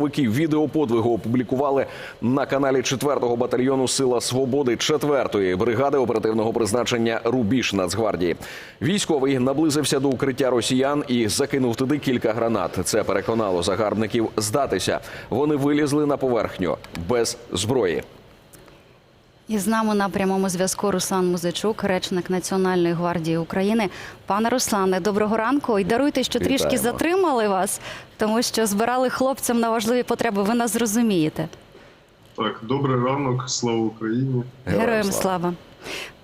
Вики відео подвигу опублікували на каналі 4-го батальйону Сила Свободи 4-ї бригади оперативного призначення Рубіж Нацгвардії. Військовий наблизився до укриття росіян і закинув туди кілька гранат. Це переконало загарбників здатися. Вони вилізли на поверхню без зброї. І з нами на прямому зв'язку Руслан Музичук, речник Національної гвардії України. Пане Руслане, доброго ранку. І даруйте, що трішки затримали вас, тому що збирали хлопцям на важливі потреби. Ви нас зрозумієте. Так, добрий ранок, слава Україні. Героям слава.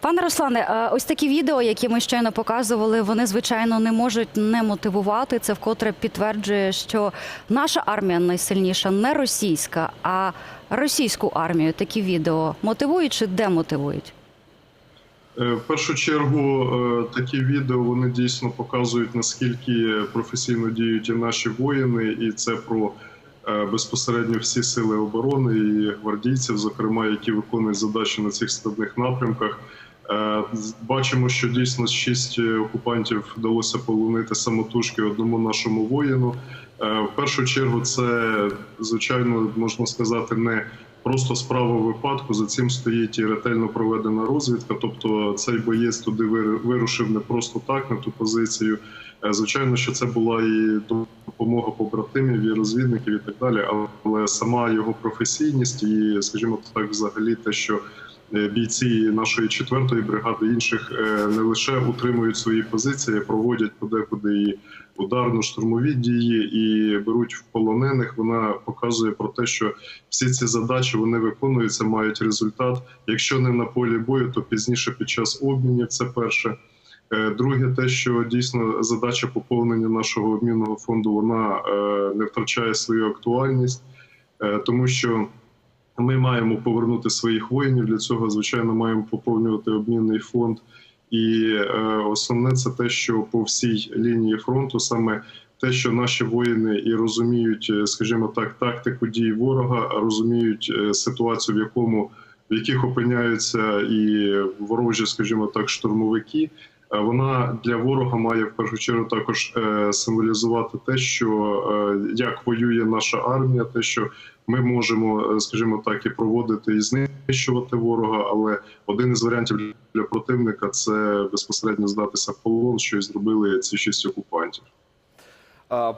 Пане Руслане, ось такі відео, які ми щойно показували, вони звичайно не можуть не мотивувати. Це вкотре підтверджує, що наша армія найсильніша не російська, а російську армію. Такі відео мотивують чи демотивують? Е, В першу чергу е, такі відео вони дійсно показують наскільки професійно діють і наші воїни, і це про е, безпосередньо всі сили оборони і гвардійців, зокрема, які виконують задачі на цих складних напрямках. Е, Бачимо, що дійсно шість е, окупантів вдалося полонити самотужки одному нашому воїну. Е, В першу чергу, це звичайно можна сказати не просто справа випадку. За цим стоїть і ретельно проведена розвідка. Тобто цей боєць туди вир- вирушив не просто так на ту позицію. Звичайно, що це була і допомога побратимів, і розвідників, і так далі. Але сама його професійність і, скажімо так, взагалі те, що бійці нашої четвертої бригади інших е, не лише утримують свої позиції, проводять подекуди і ударно-штурмові дії і беруть в полонених. Вона показує про те, що всі ці задачі вони виконуються, мають результат. Якщо не на полі бою, то пізніше під час обмінів. Це перше. Е, Друге, те, що дійсно задача поповнення нашого обмінного фонду вона е, не втрачає свою актуальність, е, тому що ми маємо повернути своїх воїнів. Для цього, звичайно, маємо поповнювати обмінний фонд. І е, основне це те, що по всій лінії фронту саме те, що наші воїни і розуміють, е, скажімо так, тактику дій ворога, розуміють е, ситуацію, в якому в яких опиняються і ворожі, скажімо так, штурмовики. Е, Вона для ворога має в першу чергу також е, символізувати те, що е, як воює наша армія, те, що ми можемо, скажімо так, і проводити і знищувати ворога. Але один із варіантів для противника це безпосередньо здатися в полон, що і зробили ці шість окупантів.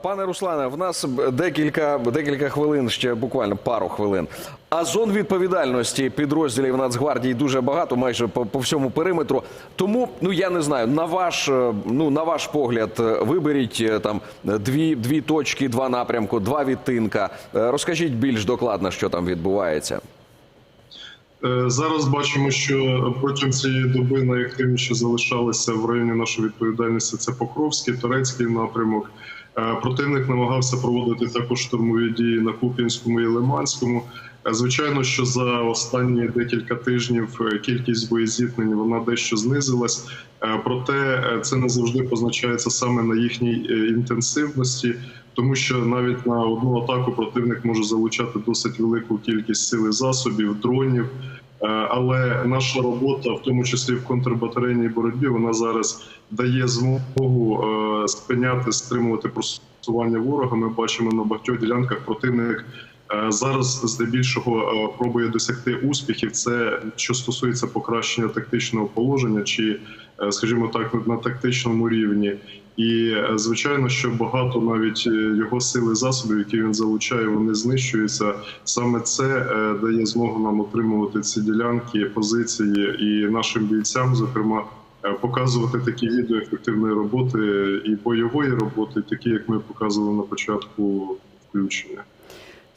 Пане Руслане, в нас декілька, декілька хвилин, ще буквально пару хвилин. А зон відповідальності підрозділів Нацгвардії дуже багато, майже по, по всьому периметру. Тому, ну я не знаю, на ваш, е, ну, на ваш погляд, е, виберіть е, там дві, дві точки, два напрямку, два відтинка. Розкажіть більш докладно, що там відбувається. Зараз бачимо, що протягом цієї доби найактивніше залишалися в районі нашої відповідальності. Це Покровський, Турецький напрямок. Е, Противник намагався проводити також штурмові дії на Куп'янському і Лиманському. Е, Звичайно, що за останні декілька тижнів е, кількість боєзіткнень вона дещо знизилась, проте це не завжди позначається саме на їхній інтенсивності, тому що навіть на одну атаку противник може залучати досить велику кількість сил і засобів, дронів. Е, Але наша робота, в тому числі в контрбатарейній боротьбі, вона зараз дає змогу е, спиняти, стримувати просування ворога. Ми бачимо на багатьох ділянках противник. е, Зараз здебільшого пробує досягти успіхів. Це що стосується покращення тактичного положення, чи, скажімо так, на тактичному рівні. І е, звичайно, що багато навіть е, його сили засобів, які він залучає, вони знищуються. Саме це е, дає змогу нам отримувати ці ділянки, позиції і нашим бійцям, зокрема, показувати такі відео ефективної роботи і бойової роботи, такі як ми показували на початку включення.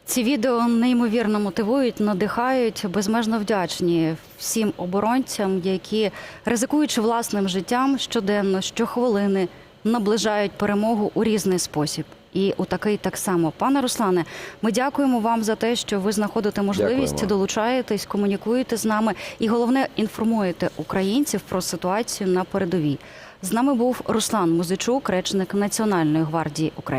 Ці відео неймовірно мотивують, надихають, безмежно вдячні всім оборонцям, які ризикуючи власним життям щоденно, щохвилини, наближають перемогу у різний спосіб. І у такий так само. Пане Руслане, ми дякуємо вам за те, що ви знаходите можливість, Дякуємо. долучаєтесь, комунікуєте з нами і головне інформуєте українців про ситуацію на передовій. З нами був Руслан Музичук, речник Національної гвардії України.